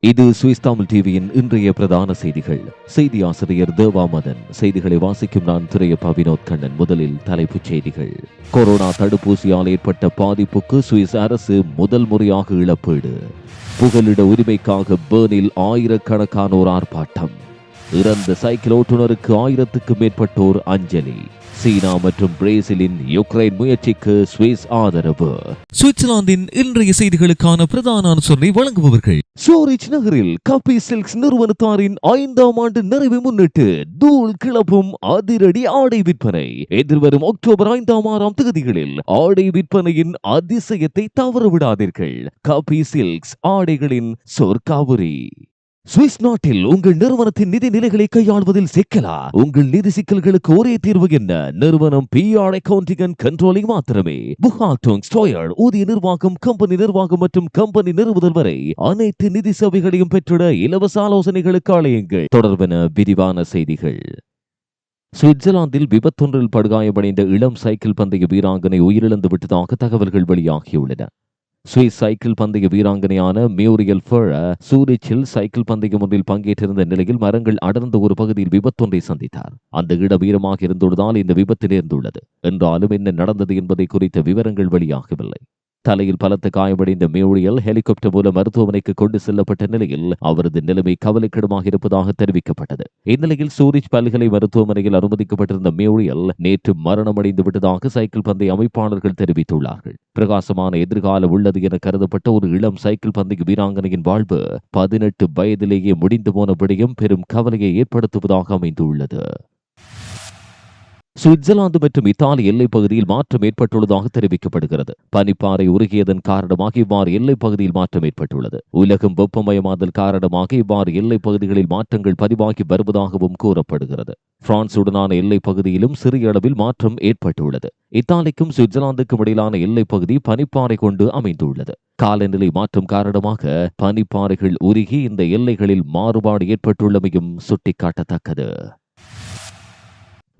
இது சுவிஸ் தமிழ் டிவியின் இன்றைய பிரதான செய்திகள். செய்தி ஆசிரியர் தேவாமதன் செய்திகளை வாசிக்கும் நான் திரையப்பா வினோத் கண்ணன். முதலில் தலைப்புச் செய்திகள். கொரோனா தடுப்பூசியால் ஏற்பட்ட பாதிப்புக்கு சுவிஸ் அரசு முதல் முறையாக இழப்பீடு. புகலிட உரிமைக்காக பேர்னில் ஆயிரக்கணக்கானோர் ஆர்ப்பாட்டம். இறந்த சைக்கிள் ஓட்டுநருக்கு ஆயிரத்துக்கும் மேற்பட்டோர் அஞ்சலி. சீனா மற்றும் பிரேசிலின் யுக்ரைன் முயற்சிக்கு சுவிஸ் ஆதரவு. சுவிட்சர்லாந்தின் இன்றைய செய்திகளுக்கான பிரதான அனுசரணை வழங்குபவர்கள். சூரிச் நகரில் கப்பி சில்க்ஸ் நிறுவனத்தாரின் ஐந்தாம் ஆண்டு நிறைவை முன்னிட்டு தூள் கிளப்பும் அதிரடி ஆடை விற்பனை. எதிர்வரும் அக்டோபர் ஐந்தாம் ஆறாம் தேதிகளில் ஆடை விற்பனையின் அதிசயத்தை தவறவிடாதீர்கள். கப்பி சில்க்ஸ் ஆடைகளின் சொர்க்காவுரி சுவிஸ் நாட்டில் உங்கள் நிறுவனத்தின் நிதி நிலைகளை கையாள்வதில் சிக்கலா? உங்கள் நிதி சிக்கல்களுக்கு ஒரே தீர்வு என்ன? நிறுவனம் பிஆர் அக்கவுண்டிங் அண்ட் கண்ட்ரோலிங் மாத்திரமே. புகாட்டோங் ஸ்டோயர் ஊதிய நிர்வாகம் கம்பெனி நிர்வாகம் மற்றும் கம்பெனி நிறுவுதல் வரை அனைத்து நிதி சேவைகளையும் பெற்றிட இலவச ஆலோசனைகளுக்கு அழையுங்கள். தொடர்பென விரிவான செய்திகள். சுவிட்சர்லாந்தில் விபத்தொன்றில் படுகாயமடைந்த இளம் சைக்கிள் பந்தய வீராங்கனை உயிரிழந்து விட்டதாக தகவல்கள் வெளியாகியுள்ளன. சுவிஸ் சைக்கிள் பந்தய வீராங்கனையான மியூரியல் ஃபெர சூரிச்சில் சைக்கிள் பந்தயம் ஒன்றில் பங்கேற்றிருந்த நிலையில் மரங்கள் அடர்ந்த ஒரு பகுதியில் விபத்தொன்றை சந்தித்தார். அந்த இடம் வீரமாக இருந்துள்ளதால் இந்த விபத்து நேர்ந்துள்ளது. என்றாலும் என்ன நடந்தது என்பதை குறித்த விவரங்கள் வெளியாகவில்லை. தலையில் பலத்த காயமடைந்த மியூரியல் ஹெலிகாப்டர் மூலம் மருத்துவமனைக்கு கொண்டு செல்லப்பட்ட நிலையில் அவரது நிலைமை கவலைக்கிடமாக இருப்பதாக தெரிவிக்கப்பட்டது. இந்நிலையில் சூரிச் பல்கலை மருத்துவமனையில் அனுமதிக்கப்பட்டிருந்த மியூரியல் நேற்று மரணமடைந்து விட்டதாக சைக்கிள் பந்தய அமைப்பாளர்கள் தெரிவித்துள்ளார்கள். பிரகாசமான எதிர்காலம் உள்ளது என கருதப்பட்ட ஒரு இளம் சைக்கிள் பந்தய வீராங்கனையின் வாழ்வு பதினெட்டு வயதிலேயே முடிந்து போன விடயம் பெரும் கவலையை ஏற்படுத்துவதாக அமைந்துள்ளது. சுவிட்சர்லாந்து மற்றும் இத்தாலி எல்லைப் பகுதியில் மாற்றம் ஏற்பட்டுள்ளதாக தெரிவிக்கப்படுகிறது. பனிப்பாறை உருகியதன் காரணமாக இவ்வாறு எல்லைப் பகுதியில் மாற்றம் ஏற்பட்டுள்ளது. உலகம் வெப்பமயமாதல் காரணமாக இவ்வாறு எல்லைப் பகுதிகளில் மாற்றங்கள் பதிவாகி வருவதாகவும் கூறப்படுகிறது. பிரான்சுடனான எல்லைப் பகுதியிலும் சிறிய அளவில் மாற்றம் ஏற்பட்டுள்ளது. இத்தாலிக்கும் சுவிட்சர்லாந்துக்கும் இடையிலான எல்லைப் பகுதி பனிப்பாறை கொண்டு அமைந்துள்ளது. காலநிலை மாற்றம் காரணமாக பனிப்பாறைகள் உருகி இந்த எல்லைகளில் மாறுபாடு ஏற்பட்டுள்ளமையும் சுட்டிக்காட்டத்தக்கது.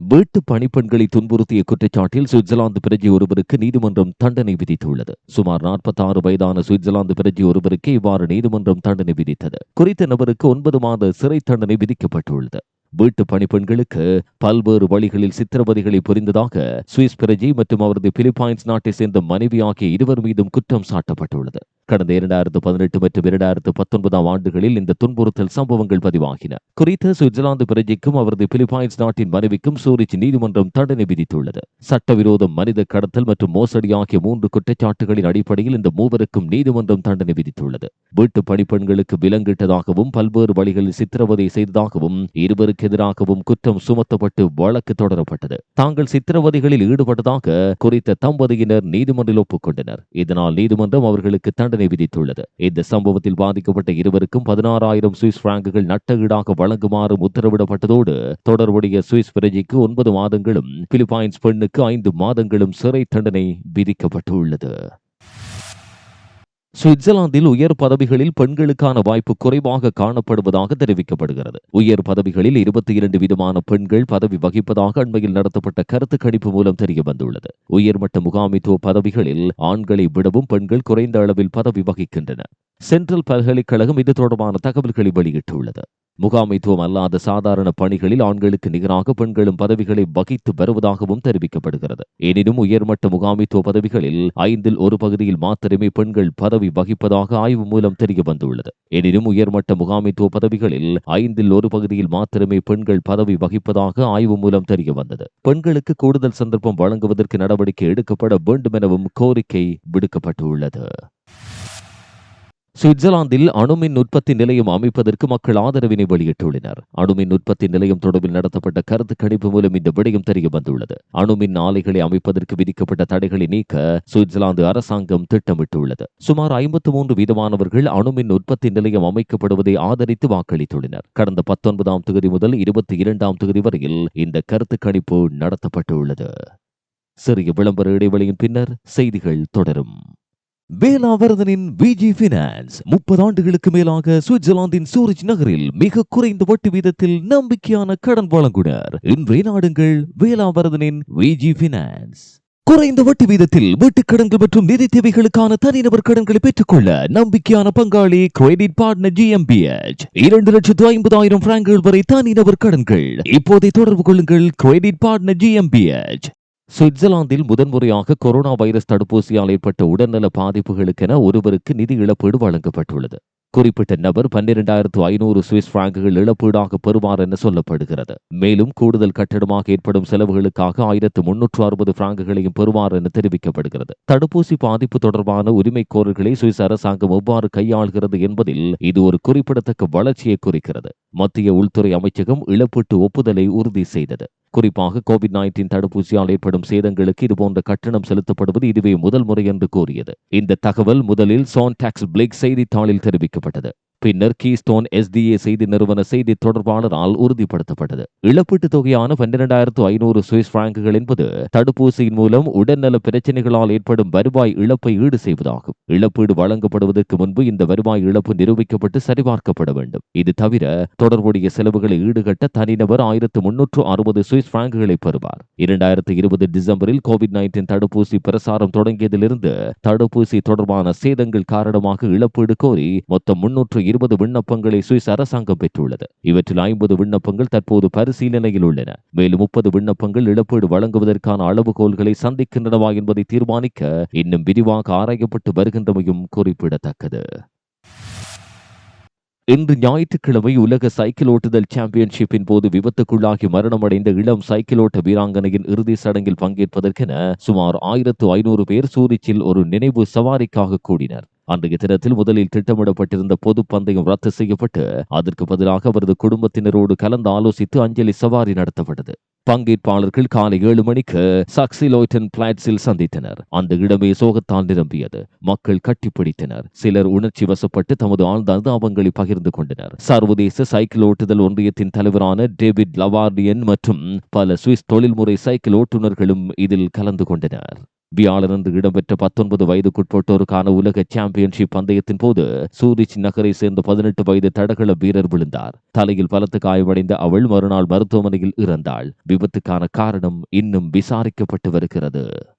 வீட்டு பணிப்பெண்களை துன்புறுத்திய குற்றச்சாட்டில் சுவிட்சர்லாந்து பிரஜை ஒருவருக்கு நீதிமன்றம் தண்டனை விதித்துள்ளது. சுமார் 46 வயதான சுவிட்சர்லாந்து பிரஜை ஒருவருக்கு இவ்வாறு நீதிமன்றம் தண்டனை விதித்தது. குறித்த நபருக்கு ஒன்பது மாத சிறை தண்டனை விதிக்கப்பட்டுள்ளது. வீட்டு பணிப்பெண்களுக்கு பல்வேறு வழிகளில் சித்திரவதைகளை புரிந்ததாக சுவிஸ் பிரஜை மற்றும் அவரது பிலிப்பைன்ஸ் நாட்டை சேர்ந்த மனைவி ஆகிய இருவர் மீதும் குற்றம் சாட்டப்பட்டுள்ளது. கடந்த இரண்டாயிரத்து பதினெட்டு மற்றும் இரண்டாயிரத்து பத்தொன்பதாம் ஆண்டுகளில் இந்த துன்புறுத்தல் சம்பவங்கள் பதிவாகின. குறித்த சுவிட்சர்லாந்து பிரஜைக்கும் அவரது பிலிப்பைன்ஸ் நாட்டின் மனைவிக்கும் சூரிச் நீதிமன்றம் தண்டனை விதித்துள்ளது. சட்டவிரோத மனித கடத்தல் மற்றும் மோசடி ஆகிய மூன்று குற்றச்சாட்டுகளின் அடிப்படையில் இந்த மூவருக்கும் நீதிமன்றம் தண்டனை விதித்துள்ளது. வீட்டு பணிப்பெண்களுக்கு விலங்கிட்டதாகவும் பல்வேறு வழிகளில் சித்திரவதை செய்ததாகவும் இருவருக்கு எதிராகவும் குற்றம் சுமத்தப்பட்டு வழக்கு தொடரப்பட்டது. தாங்கள் சித்திரவதைகளில் ஈடுபட்டதாக குறித்த தம்பதியினர் நீதிமன்றில் ஒப்புக்கொண்டனர். இதனால் நீதிமன்றம் அவர்களுக்கு தண்டனை விதித்துள்ளது. இந்த சம்பவத்தில் பாதிக்கப்பட்ட இருவருக்கும் பதினாறாயிரம் சுவிஸ் பிராங்குகள் நட்ட வழங்குமாறு வழங்குமாறும் உத்தரவிடப்பட்டதோடு தொடர்புடைய சுவிஸ் பிரஜைக்கு ஒன்பது மாதங்களும் பிலிப்பைன்ஸ் பெண்ணுக்கு ஐந்து மாதங்களும் சிறை தண்டனை விதிக்கப்பட்டுள்ளது. சுவிட்சர்லாந்தில் உயர் பதவிகளில் பெண்களுக்கான வாய்ப்பு குறைவாக காணப்படுவதாக தெரிவிக்கப்படுகிறது. உயர் பதவிகளில் இருபத்தி இரண்டு விதமான பெண்கள் பதவி வகிப்பதாக அண்மையில் நடத்தப்பட்ட கருத்து கணிப்பு மூலம் தெரிய வந்துள்ளது உயர்மட்ட முகாமித்துவ பதவிகளில் ஆண்களை விடவும் பெண்கள் குறைந்த அளவில் பதவி வகிக்கின்றனர் சென்ட்ரல் பல்கலைக்கழகம் இது தொடர்பான தகவல்களை வெளியிட்டுள்ளது. முகாமைத்துவம் அல்லாத சாதாரண பணிகளில் ஆண்களுக்கு நிகராக பெண்களும் பதவிகளை வகித்து வருவதாகவும் தெரிவிக்கப்படுகிறது. எனினும் உயர்மட்ட முகாமைத்துவ பதவிகளில் ஐந்தில் ஒரு பகுதியில் மாத்திரமே பெண்கள் பதவி வகிப்பதாக ஆய்வு மூலம் தெரிய வந்துள்ளது. எனினும் உயர்மட்ட முகாமைத்துவ பதவிகளில் ஐந்தில் ஒரு பகுதியில் மாத்திரமே பெண்கள் பதவி வகிப்பதாக ஆய்வு மூலம் தெரிய வந்தது. பெண்களுக்கு கூடுதல் சந்தர்ப்பம் வழங்குவதற்கு நடவடிக்கை எடுக்கப்பட வேண்டும் எனவும் கோரிக்கை விடுக்கப்பட்டுள்ளது. சுவிட்சர்லாந்தில் அணுமின் உற்பத்தி நிலையம் அமைப்பதற்கு மக்கள் ஆதரவினை வெளியிட்டுள்ளனர். அணுமின் உற்பத்தி நிலையம் தொடர்பில் நடத்தப்பட்ட கருத்து கணிப்பு மூலம் இந்த விடயம் தெரிய வந்துள்ளது அணுமின் ஆலைகளை அமைப்பதற்கு விதிக்கப்பட்ட தடைகளை நீக்க சுவிட்சர்லாந்து அரசாங்கம் திட்டமிட்டுள்ளது. சுமார் ஐம்பத்து மூன்று வீதமானவர்கள் அணுமின் உற்பத்தி நிலையம் அமைக்கப்படுவதை ஆதரித்து வாக்களித்துள்ளனர். கடந்த பத்தொன்பதாம் தொகுதி முதல் இருபத்தி இரண்டாம் தொகுதி வரையில் இந்த கருத்து கணிப்பு நடத்தப்பட்டுள்ளது. சிறிய விளம்பர இடைவெளியின் பின்னர் செய்திகள் தொடரும். வேலாவர்தனின் விஜி பினான்ஸ் முப்பது ஆண்டுகளுக்கு மேலாக சுவிட்சர்லாந்தின் சூரிச் நகரில் மிக குறைந்த வட்டி வீதத்தில் நம்பிக்கையான கடன் வழங்குனர். இன்றைய நாடுங்கள் வேலாவர்தனின் விஜி பினான்ஸ் குறைந்த வட்டி வீதத்தில் வீட்டுக் கடன்கள் மற்றும் நிதி தேவைகளுக்கான தனிநபர் கடன்களை பெற்றுக்கொள்ள நம்பிக்கையான பங்காளி கிரெடிட் பார்ட்னர் ஜிஎம்பிஎச் இரண்டு லட்சத்து ஐம்பதாயிரம் பிராங்குகள் வரை தனிநபர் கடன்கள். இப்போதை தொடர்பு கொள்ளுங்கள் கிரெடிட் பார்ட்னர் ஜிஎம்பிஎச் சுவிட்சர்லாந்தில் முதன்முறையாக கொரோனா வைரஸ் தடுப்பூசியால் ஏற்பட்ட உடல்நல பாதிப்புகளுக்கென ஒருவருக்கு நிதி இழப்பீடு வழங்கப்பட்டுள்ளது. குறிப்பிட்ட நபர் பன்னிரண்டாயிரத்து ஐநூறு சுவிஸ் பிராங்குகள் இழப்பீடாக பெறுவார் என சொல்லப்படுகிறது. மேலும் கூடுதல் கட்டணமாக ஏற்படும் செலவுகளுக்காக ஆயிரத்து முன்னூற்று அறுபது பிராங்குகளையும் பெறுவார் என தெரிவிக்கப்படுகிறது. தடுப்பூசி பாதிப்பு தொடர்பான உரிமைக்கோரல்களை சுவிஸ் அரசாங்கம் எவ்வாறு கையாள்கிறது என்பதில் இது ஒரு குறிப்பிடத்தக்க வளர்ச்சியை குறிக்கிறது. மத்திய உள்துறை அமைச்சகம் இழப்பீட்டு ஒப்புதலை உறுதி செய்தது. குறிப்பாக கோவிட் நைன்டீன் தடுப்பூசியால் ஏற்படும் சேதங்களுக்கு இதுபோன்ற கட்டணம் செலுத்தப்படுவது இதுவே முதல் முறை என்று கூறியது. இந்த தகவல் முதலில் சோன் டாக்ஸ் பிளிக் செய்தித்தாளில் தெரிவிக்கப்பட்டது. பின்னர் கீஸ்டோன் எஸ்டிஏ செய்தி நிறுவன செய்தி தொடர்பாளரால் உறுதிப்படுத்தப்பட்டது. இழப்பீட்டுத் தொகையான பன்னிரண்டாயிரத்து ஐநூறு சுவிஸ் பிராங்குகள் என்பது தடுப்பூசியின் மூலம் உடல்நல பிரச்சனைகளால் ஏற்படும் வருவாய் இழப்பை ஈடு செய்வதாகும். இழப்பீடு வழங்கப்படுவதற்கு முன்பு இந்த வருவாய் இழப்பு நிரூபிக்கப்பட்டு சரிபார்க்கப்பட வேண்டும். இது தவிர தொடர்புடைய செலவுகளை ஈடுகட்ட தனிநபர் ஆயிரத்து முன்னூற்று அறுபது சுவிஸ் பிராங்குகளை பெறுவார். இரண்டாயிரத்து இருபது டிசம்பரில் கோவிட் நைன்டீன் தடுப்பூசி பிரசாரம் தொடங்கியதிலிருந்து தடுப்பூசி தொடர்பான சேதங்கள் காரணமாக இழப்பீடு கோரி மொத்தம் முன்னூற்று இருபது விண்ணப்பங்களை சுவிஸ் அரசாங்கம் பெற்றுள்ளது. இவற்றில் ஐம்பது விண்ணப்பங்கள் தற்போது பரிசீலனையில் உள்ளன. மேலும் முப்பது விண்ணப்பங்கள் இழப்பீடு வழங்குவதற்கான அளவுகோல்களை சந்திக்கின்றனவா என்பதை தீர்மானிக்க இன்னும் விரிவாக ஆராயப்பட்டு வருகின்றமையும் குறிப்பிடத்தக்கது. இன்று ஞாயிற்றுக்கிழமை உலக சைக்கிள் ஓட்டுதல் சாம்பியன்ஷிப்பின் போது விபத்துக்குள்ளாகி மரணமடைந்த இளம் சைக்கிள் ஓட்ட வீராங்கனையின் இறுதி சடங்கில் பங்கேற்பதற்கென சுமார் ஆயிரத்து ஐநூறு பேர் சூரிச்சில் ஒரு நினைவு சவாரிக்காக கூடினர். அன்றைய தினத்தில் முதலில் திட்டமிடப்பட்டிருந்த பொது பந்தயம் ரத்து செய்யப்பட்டு அதற்கு பதிலாக அவரது குடும்பத்தினரோடு கலந்து ஆலோசித்து அஞ்சலி சவாரி நடத்தப்பட்டது. பங்கேற்பாளர்கள் காலை ஏழு மணிக்கு சக்சிலோய்டன் பிளாட்ஸில் சந்தித்தனர். அந்த இடமே சோகத்தால் நிரம்பியது. மக்கள் கட்டிப்பிடித்தனர். சிலர் உணர்ச்சி வசப்பட்டு தமது ஆழ்ந்த அனுதாபங்களை பகிர்ந்து கொண்டனர். சர்வதேச சைக்கிள் ஓட்டுதல் ஒன்றியத்தின் தலைவரான டேவிட் லவார்டியன் மற்றும் பல சுவிஸ் தொழில்முறை சைக்கிள் ஓட்டுநர்களும் இதில் கலந்து கொண்டனர். வியாழனன்று இடம்பெற்ற பத்தொன்பது வயதுக்குட்பட்டோருக்கான உலக சாம்பியன்ஷிப் பந்தயத்தின் போது சூரிச் நகரை சேர்ந்த பதினெட்டு வயது தடகள வீரர் விழுந்தார். தலையில் பலத்த காயமடைந்த அவள் மறுநாள் மருத்துவமனையில் இறந்தாள். விபத்துக்கான காரணம் இன்னும் விசாரிக்கப்பட்டு வருகிறது.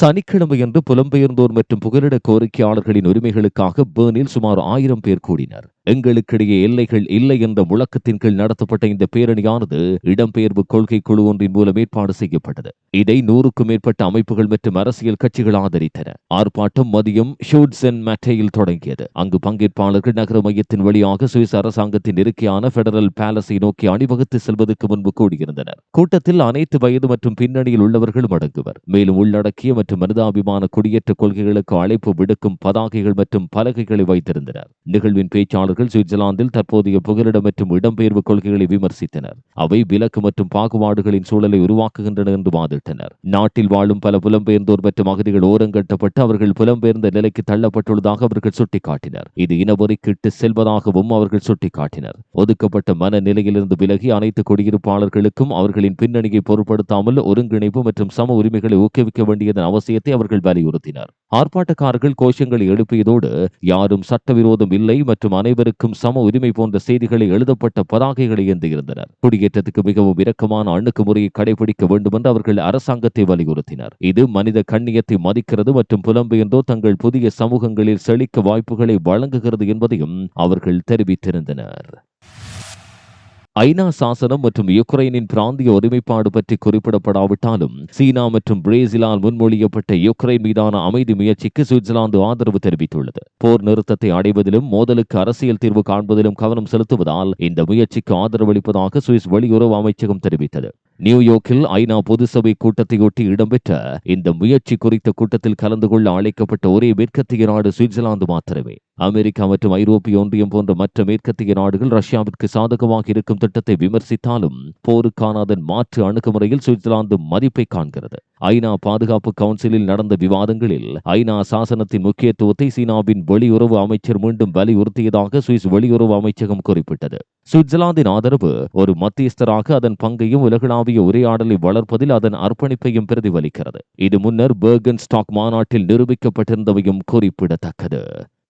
சனிக்கிழமையன்று புலம்பெயர்ந்தோர் மற்றும் புகலிட கோரிக்கையாளர்களின் உரிமைகளுக்காக பேர்னில் சுமார் ஆயிரம் பேர் கூடினர். எங்களுக்கிடையே எல்லைகள் இல்லை என்ற முழக்கத்தின் கீழ் நடத்தப்பட்ட இந்த பேரணியானது இடம்பெயர்வு கொள்கை குழு ஒன்றின் மூலம் ஏற்பாடு செய்யப்பட்டது. இதை நூறுக்கும் மேற்பட்ட அமைப்புகள் மற்றும் அரசியல் கட்சிகள் ஆதரித்தன. ஆர்ப்பாட்டம் மதியம் ஷூட்ஸன் மேட்டையில் தொடங்கியது. அங்கு பங்கேற்பாளர்கள் நகர மையத்தின் வழியாக சுவிஸ் அரசாங்கத்தின் இருக்கையான பெடரல் பேலஸை நோக்கி அணிவகுத்து செல்வதற்கு முன்பு கூடியிருந்தனர். கூட்டத்தில் அனைத்து வயது மற்றும் பின்னணியில் உள்ளவர்களும் அடங்குவர். மேலும் உள்ளடக்கிய மற்றும் மனிதாபிமான குடியேற்ற கொள்கைகளுக்கு அழைப்பு விடுக்கும் பதாகைகள் மற்றும் பலகைகளை வைத்திருந்தனர். நிகழ்வின் அவர்கள் சுவிட்சர்லாந்தில் தற்போதைய புகலிடம் மற்றும் இடம்பெயர்வு கொள்கைகளை விமர்சித்தனர். அவை விலக்கு மற்றும் பாகுபாடுகளின் சூழலை உருவாக்குகின்றன என்று வாதிட்டனர். நாட்டில் வாழும் பல புலம்பெயர்ந்தோர் மற்றும் அகதிகள் ஓரங்கட்டப்பட்டு அவர்கள் புலம்பெயர்ந்த நிலைக்கு தள்ளப்பட்டுள்ளதாக அவர்கள் சுட்டிக்காட்டினர். இது இனவெறிக்கிட்டு செல்வதாகவும் அவர்கள் சுட்டிக்காட்டினர். ஒதுக்கப்பட்ட மனநிலையிலிருந்து விலகி அனைத்து குடியிருப்பாளர்களுக்கும் அவர்களின் பின்னணியை பொருட்படுத்தாமல் ஒருங்கிணைப்பு மற்றும் சம உரிமைகளை ஊக்குவிக்க வேண்டியதன் அவசியத்தை அவர்கள் வலியுறுத்தினர். ஆர்ப்பாட்டக்காரர்கள் கோஷங்களை எழுப்பியதோடு யாரும் சட்டவிரோதம் இல்லை மற்றும் அனைவருக்கும் சம உரிமை போன்ற செய்திகளை எழுதப்பட்ட பதாகைகளை ஏந்தியிருந்தனர் குடியேற்றத்துக்கு மிகவும் இரக்கமான அணுகுமுறையை கடைபிடிக்க வேண்டும் என்று அவர்கள் அரசாங்கத்தை வலியுறுத்தினர். இது மனித கண்ணியத்தை மதிக்கிறது மற்றும் புலம்பெயர்ந்தோ தங்கள் புதிய சமூகங்களில் செழிக்க வாய்ப்புகளை வழங்குகிறது என்பதையும் அவர்கள் தெரிவித்திருந்தனர். ஐநா சாசனம் மற்றும் யுக்ரைனின் பிராந்திய ஒருமைப்பாடு பற்றி குறிப்பிடப்படாவிட்டாலும் சீனா மற்றும் பிரேசிலால் முன்மொழியப்பட்ட யுக்ரைன் மீதான அமைதி முயற்சிக்கு சுவிட்சர்லாந்து ஆதரவு தெரிவித்துள்ளது. போர் நிறுத்தத்தை அடைவதிலும் மோதலுக்கு அரசியல் தீர்வு காண்பதிலும் கவனம் செலுத்துவதால் இந்த முயற்சிக்கு ஆதரவளிப்பதாக சுவிஸ் வெளியுறவு அமைச்சகம் தெரிவித்தது. நியூயார்க்கில் ஐநா பொதுசபை கூட்டத்தையொட்டி இடம்பெற்ற இந்த முயற்சி குறித்த கூட்டத்தில் கலந்து கொள்ள அழைக்கப்பட்ட ஒரே மேற்கத்திய நாடு சுவிட்சர்லாந்து மாத்திரமே. அமெரிக்கா மற்றும் ஐரோப்பிய ஒன்றியம் போன்ற மற்ற மேற்கத்திய நாடுகள் ரஷ்யாவிற்கு சாதகமாக இருக்கும் திட்டத்தை விமர்சித்தாலும் போருக்கான அதன் மாற்று அணுகுமுறையில் சுவிட்சர்லாந்து மதிப்பை காண்கிறது. ஐநா பாதுகாப்பு கவுன்சிலில் நடந்த விவாதங்களில் ஐநா சாசனத்தின் முக்கியத்துவத்தை சீனாவின் வெளியுறவு அமைச்சர் மீண்டும் வலியுறுத்தியதாக சுவிஸ் வெளியுறவு அமைச்சகம் குறிப்பிட்டது. சுவிட்சர்லாந்தின் ஆதரவு ஒரு மத்தியஸ்தராக அதன் பங்கையும் உலகளாவிய உரையாடலை வளர்ப்பதில் அதன் அர்ப்பணிப்பையும் பிரதிபலிக்கிறது. இது முன்னர் பேர்கன் ஸ்டாக் மாநாட்டில் நிரூபிக்கப்பட்டிருந்தவையும் குறிப்பிடத்தக்கது.